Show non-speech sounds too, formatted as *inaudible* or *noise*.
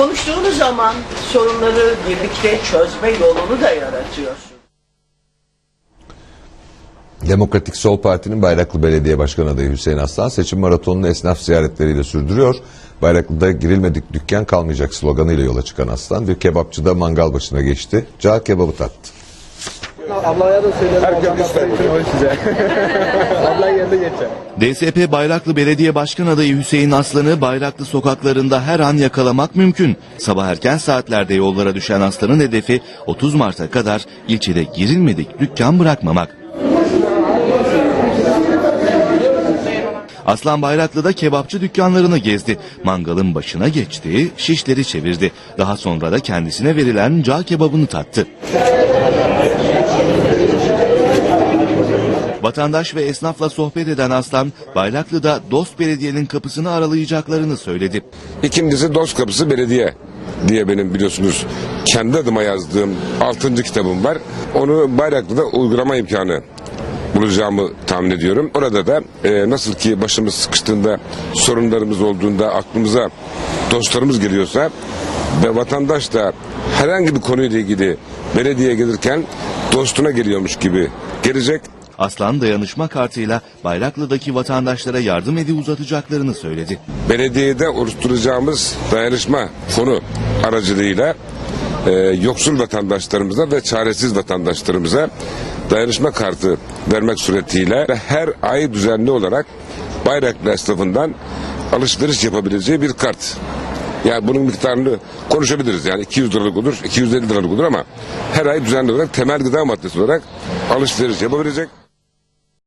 konuştuğunuz zaman sorunları birlikte çözme yolunu da yaratıyorsun. Demokratik Sol Parti'nin Bayraklı Belediye Başkanı adayı Hüseyin Aslan seçim maratonunu esnaf ziyaretleriyle sürdürüyor. Bayraklı'da girilmedik dükkan kalmayacak sloganıyla yola çıkan Aslan bir kebapçıda mangal başına geçti. Cağ kebabı tattı. Ablaya da söyledim. Herkes ister size. *laughs* Ablan geçer. DSP Bayraklı Belediye Başkan adayı Hüseyin Aslan'ı Bayraklı sokaklarında her an yakalamak mümkün. Sabah erken saatlerde yollara düşen Aslan'ın hedefi 30 Mart'a kadar ilçede girilmedik dükkan bırakmamak. Aslan Bayraklı'da kebapçı dükkanlarını gezdi. Mangalın başına geçti, şişleri çevirdi. Daha sonra da kendisine verilen cağ kebabını tattı. Vatandaş ve esnafla sohbet eden Aslan, Bayraklı'da Dost Belediye'nin kapısını aralayacaklarını söyledi. İkincisi Dost Kapısı Belediye diye benim biliyorsunuz kendi adıma yazdığım 6. kitabım var. Onu Bayraklı'da uygulama imkanı bulacağımı tahmin ediyorum. Orada da e, nasıl ki başımız sıkıştığında, sorunlarımız olduğunda aklımıza dostlarımız geliyorsa ve vatandaş da herhangi bir konuyla ilgili belediyeye gelirken dostuna geliyormuş gibi gelecek. Aslan dayanışma kartıyla Bayraklı'daki vatandaşlara yardım eli uzatacaklarını söyledi. belediyede oluşturacağımız dayanışma fonu aracılığıyla e, yoksul vatandaşlarımıza ve çaresiz vatandaşlarımıza dayanışma kartı vermek suretiyle her ay düzenli olarak Bayraklı esnafından alışveriş yapabileceği bir kart. Yani bunun miktarını konuşabiliriz. Yani 200 liralık olur, 250 liralık olur ama her ay düzenli olarak temel gıda maddesi olarak alışveriş yapabilecek.